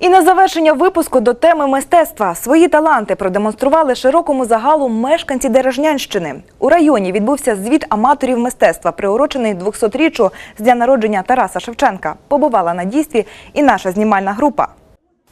І на завершення випуску до теми мистецтва свої таланти продемонстрували широкому загалу мешканці Дережнянщини. У районі відбувся звіт аматорів мистецтва, приурочений 200-річчю з дня народження Тараса Шевченка. Побувала на дійстві і наша знімальна група.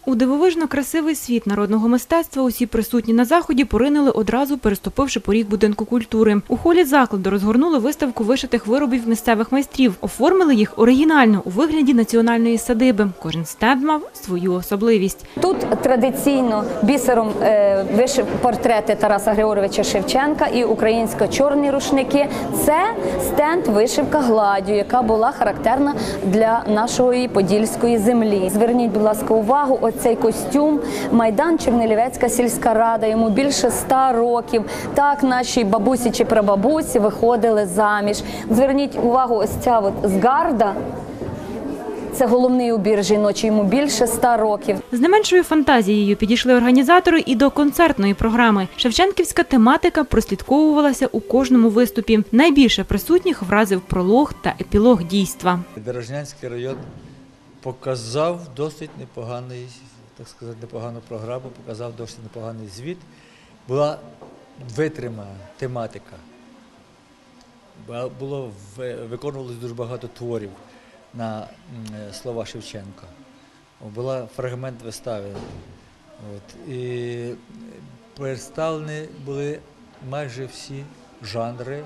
У дивовижно красивий світ народного мистецтва усі присутні на заході поринули одразу, переступивши поріг будинку культури. У холі закладу розгорнули виставку вишитих виробів місцевих майстрів. Оформили їх оригінально у вигляді національної садиби. Кожен стенд мав свою особливість. Тут традиційно бісером е, вишив портрети Тараса Григоровича Шевченка і українсько-чорні рушники. Це стенд вишивка гладдю, яка була характерна для нашої подільської землі. Зверніть, будь ласка, увагу, оцей костюм Майдан Чернелівецька сільська рада. Йому більше ста років. Так наші бабусі чи прабабусі виходили заміж. Зверніть увагу, ось ця от згарда. Це головний убір жіночий, йому більше ста років. З не меншою фантазією підійшли організатори і до концертної програми. Шевченківська тематика прослідковувалася у кожному виступі. Найбільше присутніх вразив пролог та епілог дійства. Дорожнянський район показав досить непоганий, так сказати, непогану програму, показав досить непоганий звіт. Була витримана тематика. Було виконувалось дуже багато творів на е, слова Шевченка. Була фрагмент вистави. От. І представлені були майже всі жанри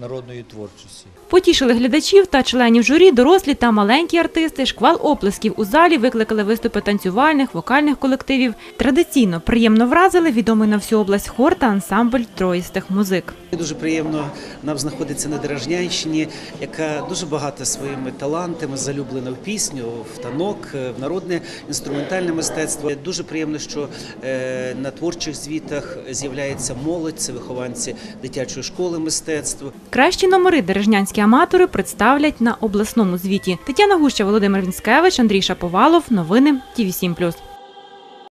народної творчості. Потішили глядачів та членів журі, дорослі та маленькі артисти. Шквал оплесків у залі викликали виступи танцювальних, вокальних колективів. Традиційно приємно вразили відомий на всю область хор та ансамбль троїстих музик. Дуже приємно нам знаходиться на Дорожнянщині, яка дуже багата своїми талантами, залюблена в пісню, в танок, е, в народне інструментальне мистецтво. Дуже приємно, що е, на творчих звітах з'являється молодь, це вихованці дитячої школи мистецтва. Кращі номери дережнянські аматори представлять на обласному звіті. Тетяна Гуща, Володимир Вінськевич, Андрій Шаповалов. Новини ТІВІ 7+.